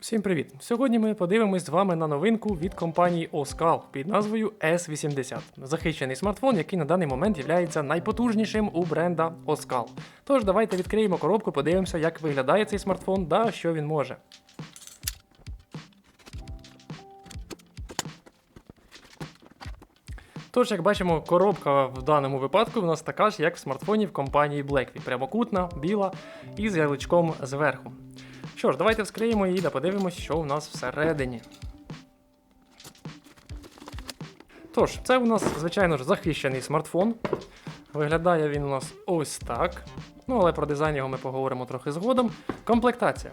Всім привіт! Сьогодні ми подивимось з вами на новинку від компанії Oskal під назвою S80. Захищений смартфон, який на даний момент є найпотужнішим у бренда Oskal. Тож давайте відкриємо коробку, подивимося, як виглядає цей смартфон та що він може. Тож, як бачимо, коробка в даному випадку в нас така ж, як в смартфоні в компанії Blackview. Прямокутна, біла і з ярличком зверху. Що ж, давайте вскриємо її та подивимось, що у нас всередині. Тож, це у нас, звичайно ж, захищений смартфон. Виглядає він у нас ось так. Ну, але про дизайн його ми поговоримо трохи згодом. Комплектація.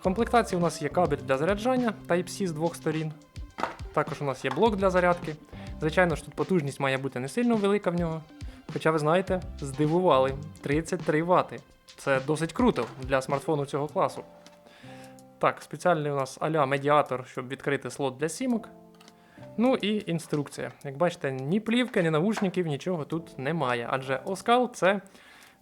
В комплектації у нас є кабель для заряджання Type-C з двох сторін. Також у нас є блок для зарядки. Звичайно ж, тут потужність має бути не сильно велика в нього. Хоча ви знаєте, здивували 33 Вт. Це досить круто для смартфону цього класу. Так, спеціальний у нас а-ля медіатор, щоб відкрити слот для сімок. Ну і інструкція. Як бачите, ні плівки, ні навушників, нічого тут немає. Адже Оскал це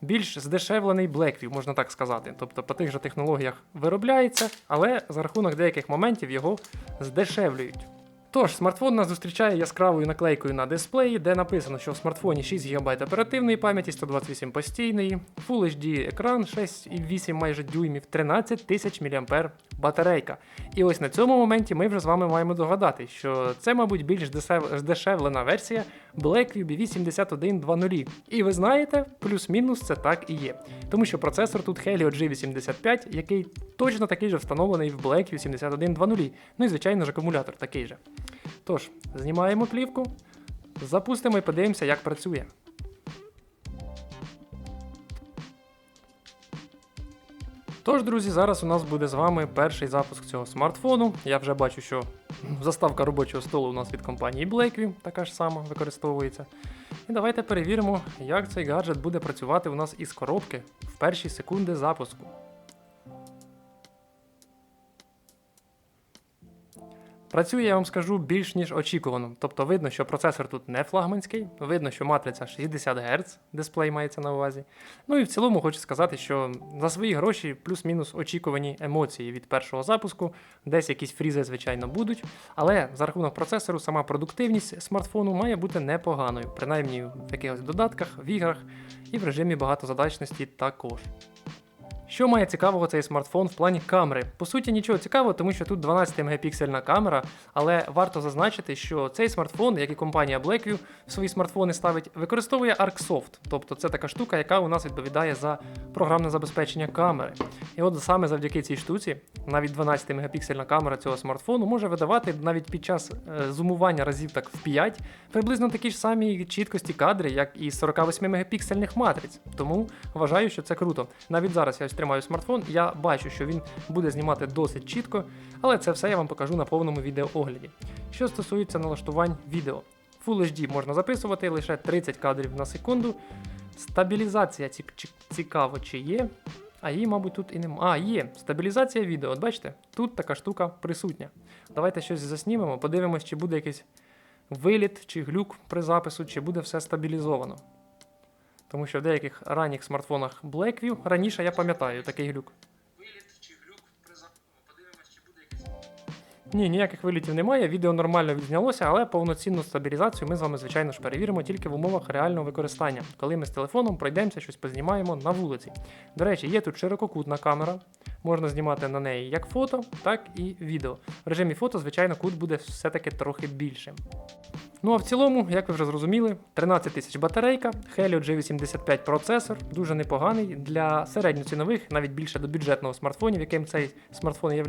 більш здешевлений Blackview, можна так сказати. Тобто по тих же технологіях виробляється, але за рахунок деяких моментів його здешевлюють. Тож, смартфон нас зустрічає яскравою наклейкою на дисплеї, де написано, що в смартфоні 6 ГБ оперативної пам'яті, 128 постійної, Full HD екран 6,8 майже дюймів, 13 тисяч мА батарейка. І ось на цьому моменті ми вже з вами маємо догадати, що це, мабуть, більш дешевлена версія Blackview B8120. І ви знаєте, плюс-мінус це так і є. Тому що процесор тут Helio G85, який точно такий же встановлений в Blackview 7120. Ну і звичайно ж акумулятор такий же. Тож, знімаємо плівку, запустимо і подивимося, як працює. Тож, друзі, зараз у нас буде з вами перший запуск цього смартфону. Я вже бачу, що заставка робочого столу у нас від компанії Blakeview, така ж сама використовується. І давайте перевіримо, як цей гаджет буде працювати у нас із коробки в перші секунди запуску. Працює, я вам скажу, більш ніж очікувано. Тобто видно, що процесор тут не флагманський, видно, що матриця 60 Гц, дисплей мається на увазі. Ну і в цілому хочу сказати, що за свої гроші плюс-мінус очікувані емоції від першого запуску. Десь якісь фрізи, звичайно, будуть. Але за рахунок процесору сама продуктивність смартфону має бути непоганою, принаймні в якихось додатках, в іграх і в режимі багатозадачності також. Що має цікавого цей смартфон в плані камери? По суті, нічого цікавого, тому що тут 12 мегапіксельна камера, але варто зазначити, що цей смартфон, як і компанія Blackview в свої смартфони ставить, використовує ArcSoft, тобто це така штука, яка у нас відповідає за програмне забезпечення камери. І от саме завдяки цій штуці, навіть 12 мегапіксельна камера цього смартфону може видавати навіть під час е, зумування разів так в 5 приблизно такі ж самі чіткості кадри, як і 48 мегапіксельних матриць. Тому вважаю, що це круто. Навіть зараз я ось тримаю смартфон, я бачу, що він буде знімати досить чітко, але це все я вам покажу на повному відеоогляді. Що стосується налаштувань відео. Full HD можна записувати лише 30 кадрів на секунду. Стабілізація цікаво, чи є. А її, мабуть, тут і немає. А, є. Стабілізація відео. От бачите, тут така штука присутня. Давайте щось заснімемо, подивимось, чи буде якийсь виліт чи глюк при запису, чи буде все стабілізовано. Тому що в деяких ранніх смартфонах Blackview раніше я пам'ятаю такий глюк. Ні, ніяких вилітів немає, відео нормально відзнялося, але повноцінну стабілізацію ми з вами, звичайно ж, перевіримо тільки в умовах реального використання, коли ми з телефоном пройдемося, щось познімаємо на вулиці. До речі, є тут ширококутна камера, можна знімати на неї як фото, так і відео. В режимі фото, звичайно, кут буде все-таки трохи більшим. Ну а в цілому, як ви вже зрозуміли, 13 тисяч батарейка, Helio G85 процесор, дуже непоганий для середньоцінових, навіть більше до бюджетного смартфонів, яким цей смартфон є.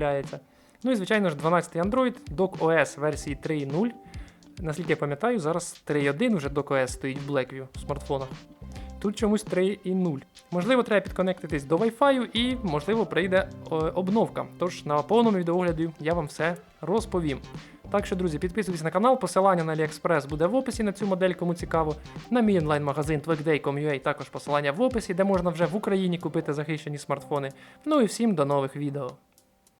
Ну і звичайно ж 12 Android, Dock OS версії 3.0. Наскільки я пам'ятаю, зараз 3.1 вже Dock OS стоїть в Blackview в смартфонах. Тут чомусь 3.0. Можливо, треба підконектитись до Wi-Fi і, можливо, прийде е, обновка. Тож на повному відеогляді я вам все розповім. Так що, друзі, підписуйтесь на канал, посилання на AliExpress буде в описі на цю модель, кому цікаво. На мій онлайн-магазин Twigday.com.ua також посилання в описі, де можна вже в Україні купити захищені смартфони. Ну і всім до нових відео.